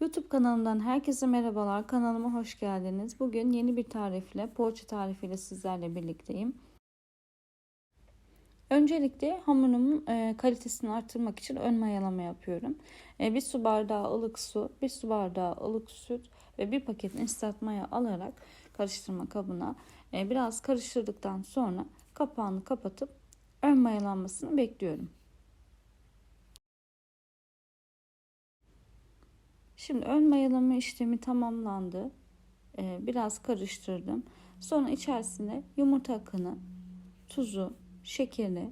YouTube kanalımdan herkese merhabalar. Kanalıma hoş geldiniz. Bugün yeni bir tarifle, poğaça tarifiyle sizlerle birlikteyim. Öncelikle hamurumun e, kalitesini arttırmak için ön mayalama yapıyorum. E, bir su bardağı ılık su, bir su bardağı ılık süt ve bir paket instant maya alarak karıştırma kabına e, biraz karıştırdıktan sonra kapağını kapatıp ön mayalanmasını bekliyorum. Şimdi ön mayalama işlemi tamamlandı. Ee, biraz karıştırdım. Sonra içerisine yumurta akını, tuzu, şekeri,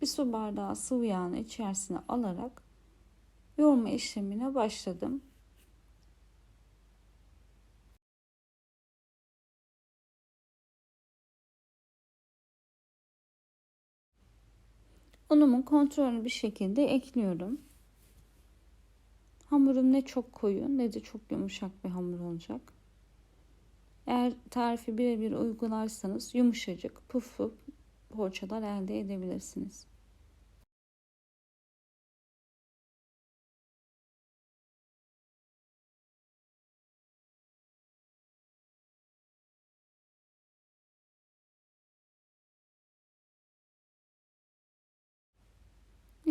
bir su bardağı sıvı yağını içerisine alarak yoğurma işlemine başladım. Unumu kontrollü bir şekilde ekliyorum. Hamurum ne çok koyu ne de çok yumuşak bir hamur olacak. Eğer tarifi birebir uygularsanız yumuşacık, puf puf poğaçalar elde edebilirsiniz.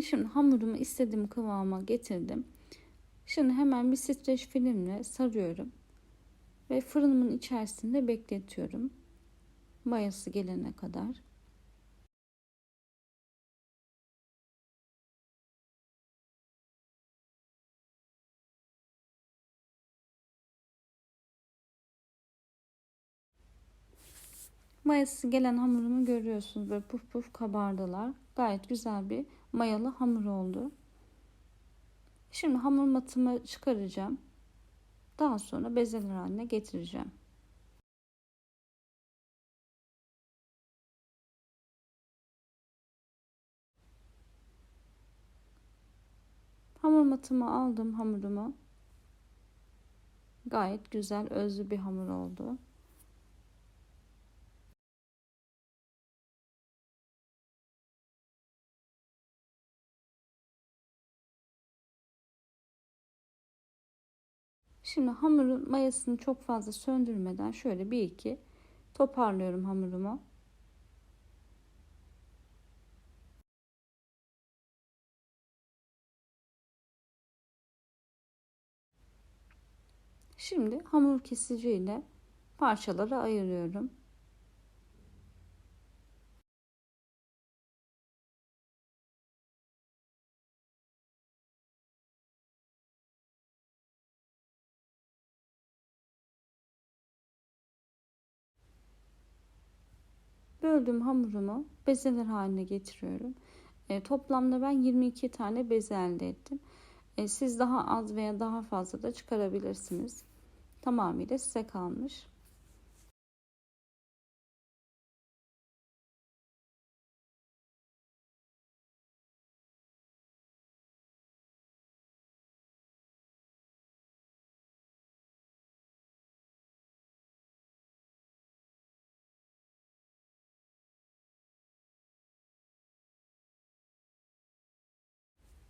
Şimdi hamurumu istediğim kıvama getirdim. Şimdi hemen bir streç filmle sarıyorum. Ve fırınımın içerisinde bekletiyorum. Mayası gelene kadar. Mayası gelen hamurumu görüyorsunuz. Böyle puf puf kabardılar. Gayet güzel bir mayalı hamur oldu. Şimdi hamur matımı çıkaracağım. Daha sonra bezeler haline getireceğim. Hamur matımı aldım hamurumu. Gayet güzel özlü bir hamur oldu. Şimdi hamurun mayasını çok fazla söndürmeden şöyle bir iki toparlıyorum hamurumu. Şimdi hamur kesiciyle parçalara ayırıyorum. Böldüğüm hamurumu bezeler haline getiriyorum. E, toplamda ben 22 tane beze elde ettim. E, siz daha az veya daha fazla da çıkarabilirsiniz. Tamamıyla size kalmış.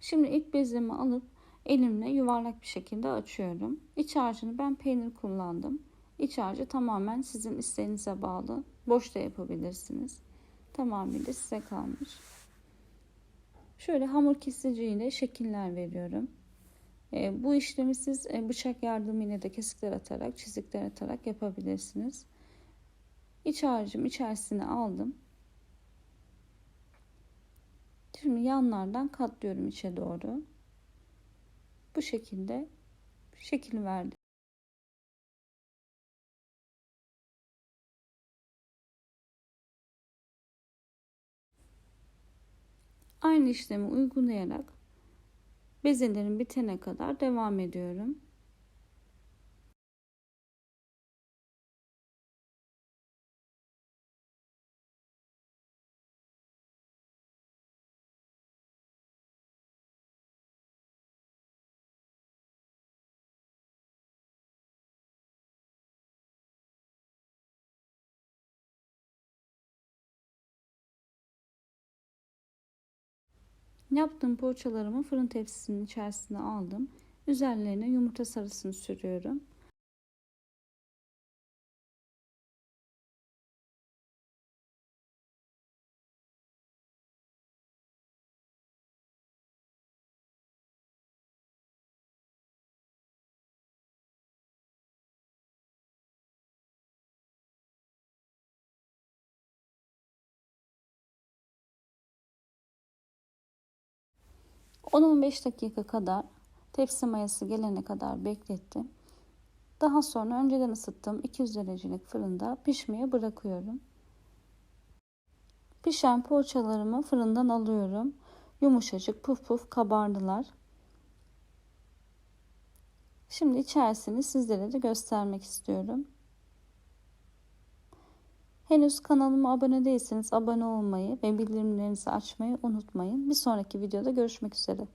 Şimdi ilk bezemi alıp elimle yuvarlak bir şekilde açıyorum. İç harcını ben peynir kullandım. İç harcı tamamen sizin isteğinize bağlı. Boş da yapabilirsiniz. Tamamıyla size kalmış. Şöyle hamur kesiciyle şekiller veriyorum. E, bu işlemi siz e, bıçak yardımıyla da kesikler atarak, çizikler atarak yapabilirsiniz. İç harcım içerisine aldım. Şimdi yanlardan katlıyorum içe doğru. Bu şekilde şekil verdim. Aynı işlemi uygulayarak bezelerin bitene kadar devam ediyorum. Yaptığım poğaçalarımı fırın tepsisinin içerisine aldım. Üzerlerine yumurta sarısını sürüyorum. ...10-15 dakika kadar tepsi mayası gelene kadar beklettim. Daha sonra önceden ısıttığım 200 derecelik fırında pişmeye bırakıyorum. Pişen poğaçalarımı fırından alıyorum. Yumuşacık puf puf kabardılar. Şimdi içerisini sizlere de göstermek istiyorum. Henüz kanalıma abone değilseniz abone olmayı ve bildirimlerinizi açmayı unutmayın. Bir sonraki videoda görüşmek üzere.